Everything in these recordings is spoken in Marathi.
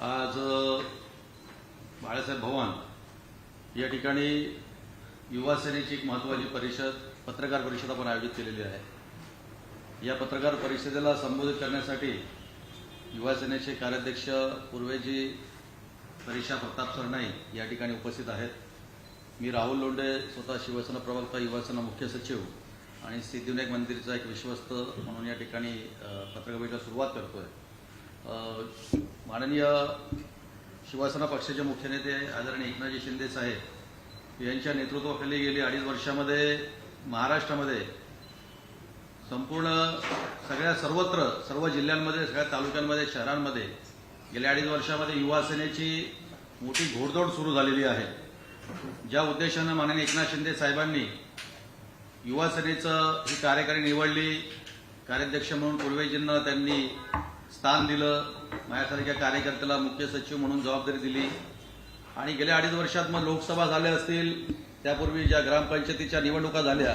आज बाळासाहेब भवन या ठिकाणी युवासेनेची एक महत्त्वाची परिषद पत्रकार परिषद आपण आयोजित केलेली आहे. या पत्रकार परिषदेला संबोधित करण्यासाठी युवासेनेचे कार्याध्यक्ष पूर्वेजी परीक्षा प्रताप सरनाई या ठिकाणी उपस्थित आहेत. मी राहुल लोंढे स्वतः शिवसेना प्रवक्ता युवासेना मुख्य सचिव आणि सिद्धिविनायक मंदिरचा एक विश्वस्त म्हणून या ठिकाणी पत्रकार परिषदेला सुरुवात करतोय. माननीय शिवसेना पक्षाचे मुख्य नेते आदरणीय एकनाथजी शिंदे साहेब यांच्या नेतृत्वाखाली गेली अडीच वर्षामध्ये महाराष्ट्रामध्ये संपूर्ण सगळ्या सर्वत्र सर्व जिल्ह्यांमध्ये सगळ्या तालुक्यांमध्ये शहरांमध्ये गेल्या अडीच वर्षामध्ये युवासेनेची मोठी घोडदौड सुरू झालेली आहे. ज्या उद्देशानं माननीय एकनाथ शिंदे साहेबांनी युवासेनेचं ही कार्यकारी निवडली. कार्याध्यक्ष म्हणून पूर्वेजींना त्यांनी स्थान दिलं. माझ्यासारख्या कार्यकर्त्याला मुख्य सचिव म्हणून जबाबदारी दिली. आणि गेल्या अडीच वर्षात मग लोकसभा झाल्या असतील त्यापूर्वी ज्या ग्रामपंचायतीच्या निवडणुका झाल्या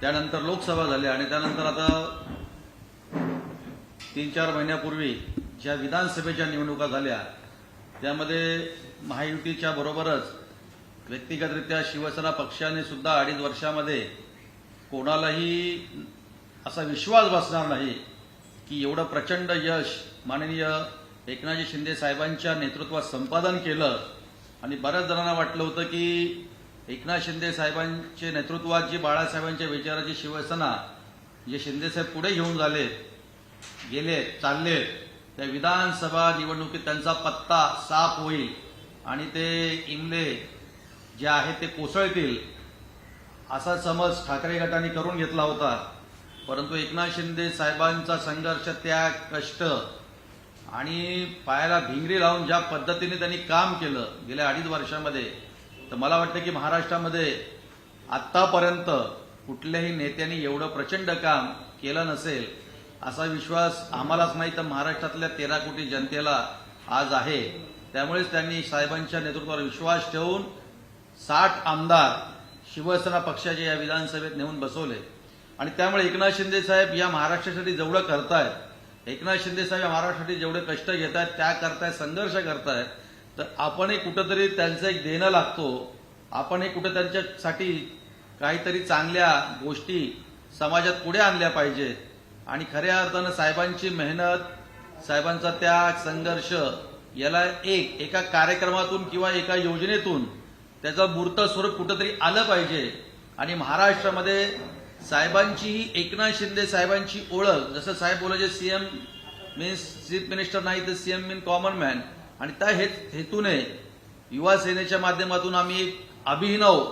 त्यानंतर लोकसभा झाल्या. आणि त्यानंतर आता तीन चार महिन्यापूर्वी ज्या विधानसभेच्या निवडणुका झाल्या त्यामध्ये महायुतीच्या बरोबरच व्यक्तिगतरित्या शिवसेना पक्षाने सुद्धा अडीच वर्षामध्ये कोणालाही असा विश्वास बसणार नाही की एवढं प्रचंड यश माननीय एकनाथजी शिंदे साहेबांच्या नेतृत्वात संपादन केलं. आणि बऱ्याच जणांना वाटलं होतं की एकनाथ शिंदे साहेबांचे नेतृत्वात जी बाळासाहेबांच्या विचाराची शिवसेना जे शिंदेसाहेब पुढे घेऊन झाले गेले चालले त्या विधानसभा निवडणुकीत त्यांचा पत्ता साफ होईल आणि ते इमले जे आहेत ते कोसळतील असा समज ठाकरे गटाने करून घेतला होता. परंतु एकनाथ शिंदे साहेबांचा संघर्ष त्याग कष्ट आणि पायाला भिंगरी लावून ज्या पद्धतीने त्यांनी काम केलं गेल्या अडीच वर्षामध्ये तर मला वाटतं की महाराष्ट्रामध्ये आत्तापर्यंत कुठल्याही नेत्यांनी एवढं प्रचंड काम केलं नसेल असा विश्वास आम्हालाच नाही. तर महाराष्ट्रातल्या तेरा कोटी जनतेला आज आहे. त्यामुळेच त्यांनी साहेबांच्या नेतृत्वावर विश्वास ठेवून साठ आमदार शिवसेना पक्षाचे या विधानसभेत नेऊन बसवले. आणि त्यामुळे एकनाथ शिंदे साहेब या महाराष्ट्रासाठी जेवढं करतायत एकनाथ शिंदे साहेब या महाराष्ट्रासाठी जेवढे कष्ट घेत आहेत त्या करतायत संघर्ष करतायत तर आपणही कुठंतरी त्यांचं एक देणं लागतो. आपणही कुठं त्यांच्यासाठी काहीतरी चांगल्या गोष्टी समाजात पुढे आणल्या पाहिजेत आणि खऱ्या अर्थानं साहेबांची मेहनत साहेबांचा त्याग संघर्ष याला एक एका कार्यक्रमातून किंवा एका योजनेतून त्याचं मूर्त स्वरूप कुठंतरी आलं पाहिजे. आणि महाराष्ट्रामध्ये साहेबांची ही एकनाथ शिंदे साहेबांची ओळख जसं साहेब बोलायचे सीएम मीन्स चीफ मिनिस्टर नाही तर सीएम मीन कॉमन मॅन आणि त्या हेत हेतूने युवा सेनेच्या माध्यमातून आम्ही एक अभिनव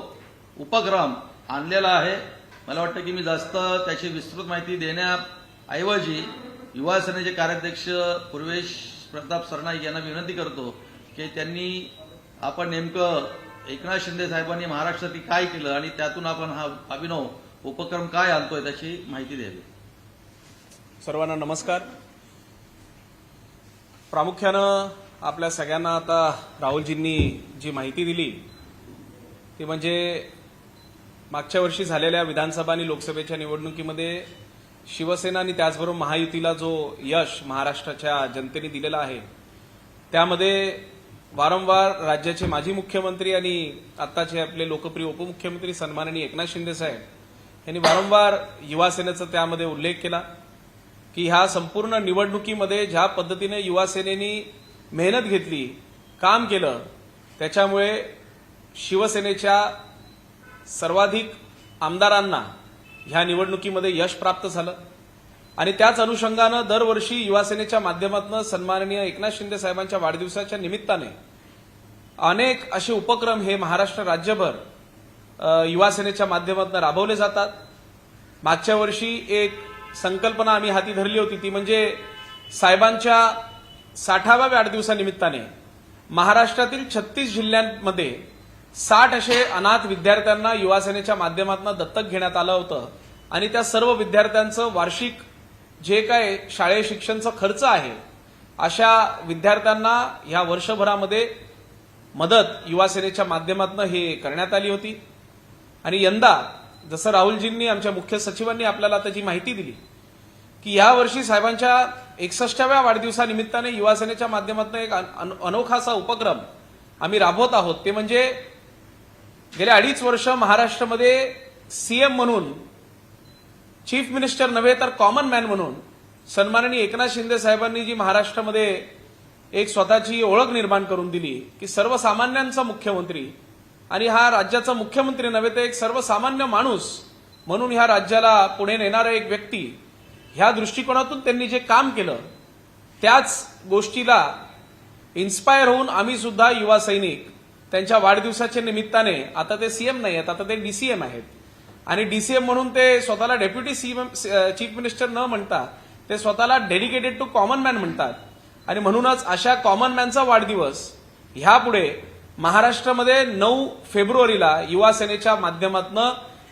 उपक्रम आणलेला आहे. मला वाटतं की मी जास्त त्याची विस्तृत माहिती देण्याऐवजी युवा सेनेचे कार्याध्यक्ष पूर्वेश प्रताप सरनाईक यांना विनंती करतो की त्यांनी आपण नेमकं एकनाथ शिंदे साहेबांनी महाराष्ट्रासाठी काय केलं आणि त्यातून आपण हा अभिनव उपक्रम काय आणतोय त्याची माहिती द्यावी. सर्वांना नमस्कार. प्रामुख्यानं आपल्या सगळ्यांना आता राहुलजींनी जी माहिती दिली ती म्हणजे मागच्या वर्षी झालेल्या विधानसभा आणि लोकसभेच्या निवडणुकीमध्ये शिवसेना आणि त्याचबरोबर महायुतीला जो यश महाराष्ट्राच्या जनतेने दिलेला आहे त्यामध्ये वारंवार राज्याचे माजी मुख्यमंत्री आणि आत्ताचे आपले लोकप्रिय उपमुख्यमंत्री सन्माननीय एकनाथ शिंदे साहेब यांनी वारंवार युवा सेनेचा त्यामध्ये उल्लेख केला की ह्या संपूर्ण निवडणुकीमध्ये ज्या पद्धतीने युवा सेनेनी मेहनत घेतली काम केलं त्याच्यामुळे शिवसेनेच्या सर्वाधिक आमदारांना ह्या निवडणुकीमध्ये यश प्राप्त झालं. आणि त्याच अनुषंगानं दरवर्षी युवासेनेच्या माध्यमातून सन्माननीय एकनाथ शिंदे साहेबांच्या वाढदिवसाच्या निमित्ताने अनेक असे उपक्रम हे महाराष्ट्र राज्यभर युवासेनेच्या माध्यमातून राबवले जातात. मागच्या वर्षी एक संकल्पना आम्ही हाती धरली होती ती म्हणजे साहेबांच्या साठाव्या वाढदिवसानिमित्ताने महाराष्ट्रातील छत्तीस जिल्ह्यांमध्ये साठ असे अनाथ विद्यार्थ्यांना युवासेनेच्या माध्यमातून दत्तक घेण्यात आलं होतं. आणि त्या सर्व विद्यार्थ्यांचं वार्षिक जे काय शाळेय शिक्षणचा खर्च आहे अशा विद्यार्थ्यांना ह्या वर्षभरामध्ये मदत युवासेनेच्या माध्यमातून हे करण्यात आली होती. आणि यंदा जसं राहुलजींनी आमच्या मुख्य सचिवांनी आपल्याला त्याची माहिती दिली की यावर्षी साहेबांच्या एकसष्टाव्या वाढदिवसानिमित्ताने युवासेनेच्या माध्यमातून एक अनोखा असा अनोखासा उपक्रम आम्ही राबवत आहोत. ते म्हणजे गेले अडीच वर्ष महाराष्ट्रामध्ये सीएम म्हणून चीफ मिनिस्टर नव्हे तर कॉमन मॅन म्हणून सन्माननीय एकनाथ शिंदे साहेबांनी जी महाराष्ट्रामध्ये एक स्वतःची ओळख निर्माण करून दिली की सर्वसामान्यांचा मुख्यमंत्री आणि हा राज्याचा मुख्यमंत्री नव्हे तर एक सर्वसामान्य माणूस म्हणून ह्या राज्याला पुढे नेणारा एक व्यक्ती ह्या दृष्टिकोनातून त्यांनी जे काम केलं त्याच गोष्टीला इन्स्पायर होऊन आम्ही सुद्धा युवा सैनिक त्यांच्या वाढदिवसाच्या निमित्ताने आता ते सीएम नाही आहेत आता ते डीसीएम आहेत. आणि डीसीएम म्हणून ते स्वतःला डेप्युटी सीएम चीफ मिनिस्टर न म्हणता ते स्वतःला डेडिकेटेड टू कॉमन मॅन म्हणतात. आणि म्हणूनच अशा कॉमन मॅनचा वाढदिवस ह्यापुढे महाराष्ट्रामध्ये नऊ फेब्रुवारीला युवा सेनेच्या माध्यमातून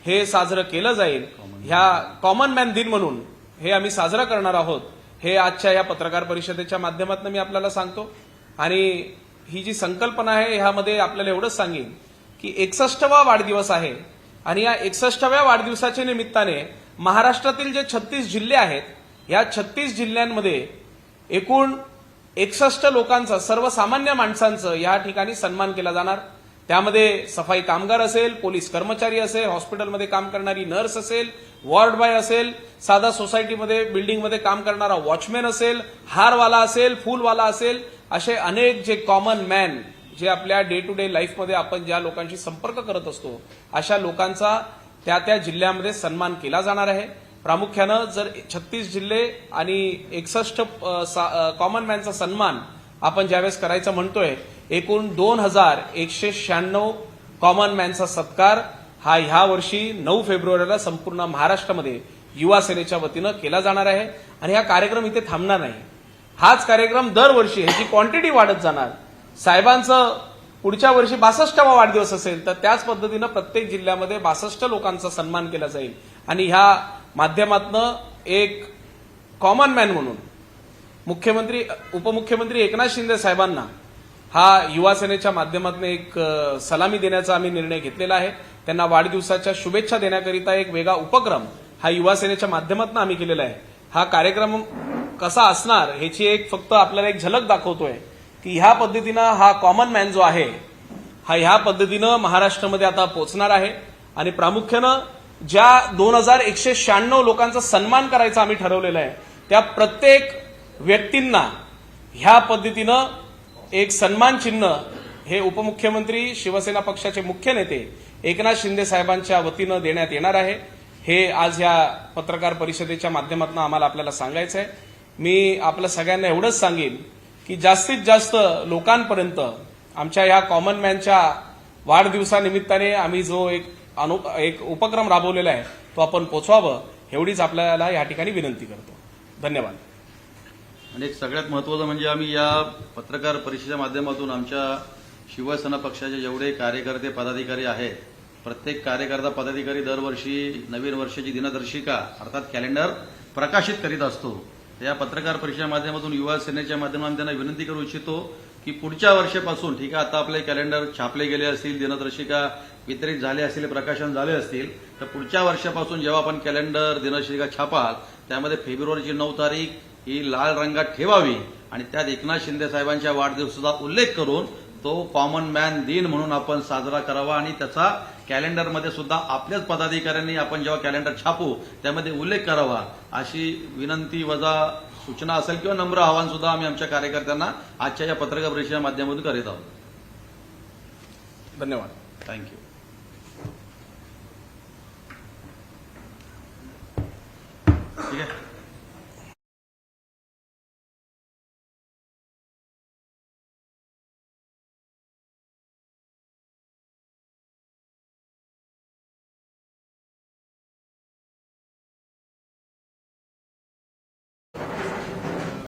हे साजरं केलं जाईल. ह्या कॉमन मॅन दिन म्हणून हे आम्ही साजरा करणार आहोत. हे आजच्या या पत्रकार परिषदेच्या माध्यमातून मी आपल्याला सांगतो. आणि ही जी संकल्पना आहे ह्यामध्ये आपल्याला एवढंच सांगेन की एकसष्टवा वाढदिवस आहे. आणि या एकसष्टाव्या वाढदिवसाच्या निमित्ताने महाराष्ट्रातील जे छत्तीस जिल्हे आहेत या छत्तीस जिल्ह्यांमध्ये एकूण एकसष्ट लोकांचा सर्वसामान्य माणसांचं या ठिकाणी सन्मान केला जाणार. त्यामध्ये सफाई कामगार असेल पोलीस कर्मचारी असेल हॉस्पिटलमध्ये काम करणारी नर्स असेल वॉर्ड बॉय असेल साधा सोसायटीमध्ये बिल्डिंगमध्ये काम करणारा वॉचमॅन असेल हारवाला असेल फुलवाला असेल असे अनेक जे कॉमन मॅन जे आपल्या डे टू डे लाईफमध्ये आपण ज्या लोकांशी संपर्क करत असतो अशा लोकांचा त्या त्या जिल्ह्यामध्ये सन्मान केला जाणार आहे. प्रामुख्यानं जर छत्तीस जिल्हे आणि एकसष्ट कॉमन मॅनचा सन्मान आपण ज्यावेळेस करायचा म्हणतोय एकूण दोन हजार एकशे शहाण्णव कॉमन मॅनचा सत्कार हा ह्या वर्षी नऊ फेब्रुवारीला संपूर्ण महाराष्ट्रामध्ये युवा सेनेच्या वतीनं केला जाणार आहे आणि हा कार्यक्रम इथे थांबणार नाही. हाच कार्यक्रम दरवर्षी ह्याची क्वांटिटी वाढत जाणार. साहेबांचं पुढच्या वर्षी बासष्टावा वाढदिवस असेल तर त्याच पद्धतीनं प्रत्येक जिल्ह्यामध्ये बासष्ट लोकांचा सन्मान केला जाईल. आणि ह्या माध्यमातनं एक कॉमन मॅन म्हणून मुख्यमंत्री उपमुख्यमंत्री एकनाथ शिंदे साहेबांना हा युवा सेनेच्या माध्यमातून एक सलामी देण्याचा आम्ही निर्णय घेतलेला आहे. त्यांना वाढदिवसाच्या शुभेच्छा देण्याकरिता एक वेगळा उपक्रम हा युवा सेनेच्या माध्यमातून आम्ही केलेला आहे. हा कार्यक्रम कसा असणार ह्याची एक फक्त आपल्याला एक झलक दाखवतोय की ह्या पद्धतीनं हा कॉमन मॅन जो आहे हा ह्या पद्धतीनं महाराष्ट्रामध्ये आता पोचणार आहे. आणि प्रामुख्यानं ज्या दोन हजार एकशे शहाण्णव लोकांचा सन्मान करायचा आम्ही ठरवलेला आहे त्या प्रत्येक व्यक्तींना ह्या पद्धतीनं एक सन्मान चिन्ह हे उपमुख्यमंत्री शिवसेना पक्षाचे मुख्य नेते एकनाथ शिंदे साहेबांच्या वतीनं देण्यात येणार आहे. हे आज या पत्रकार परिषदेच्या माध्यमातून आम्हाला आपल्याला सांगायचं आहे. मी आपल्या सगळ्यांना एवढंच सांगेन की जास्तीत जास्त लोकांपर्यंत आमच्या या कॉमन मॅनच्या वाढदिवसानिमित्ताने आम्ही जो एक अनु एक उपक्रम राबवलेला आहे तो आपण पोचवावं एवढीच आपल्याला या ठिकाणी विनंती करतो. धन्यवाद. आणि सगळ्यात महत्वाचं म्हणजे आम्ही या पत्रकार परिषदेच्या माध्यमातून आमच्या शिवसेना पक्षाचे जेवढे कार्यकर्ते पदाधिकारी आहेत प्रत्येक कार्यकर्ता पदाधिकारी दरवर्षी नवीन वर्षाची दिनदर्शिका अर्थात कॅलेंडर प्रकाशित करीत असतो. या पत्रकार परिषदेच्या माध्यमातून युवा सेनेच्या माध्यमातून त्यांना विनंती करू इच्छितो की पुढच्या वर्षापासून ठीक आहे आता आपले कॅलेंडर छापले गेले असतील दिनदर्शिका वितरित झाले असतील प्रकाशन झाले असतील तर पुढच्या वर्षापासून जेव्हा आपण कॅलेंडर दिनदर्शिका छापाल त्यामध्ये फेब्रुवारीची नऊ तारीख ही लाल रंगात ठेवावी. आणि त्यात एकनाथ शिंदे साहेबांच्या वाढदिवसाचा उल्लेख करून तो कॉमन मॅन दिन म्हणून आपण साजरा करावा. आणि त्याचा कॅलेंडरमध्ये सुद्धा आपल्याच पदाधिकाऱ्यांनी आपण जेव्हा कॅलेंडर छापू त्यामध्ये उल्लेख करावा. अशी विनंती वजा सूचना असेल किंवा नम्र आव्हान सुद्धा आम्ही आमच्या कार्यकर्त्यांना आजच्या या पत्रकार परिषदेच्या माध्यमातून करीत आहोत. धन्यवाद. थँक्यू ठीक आहे?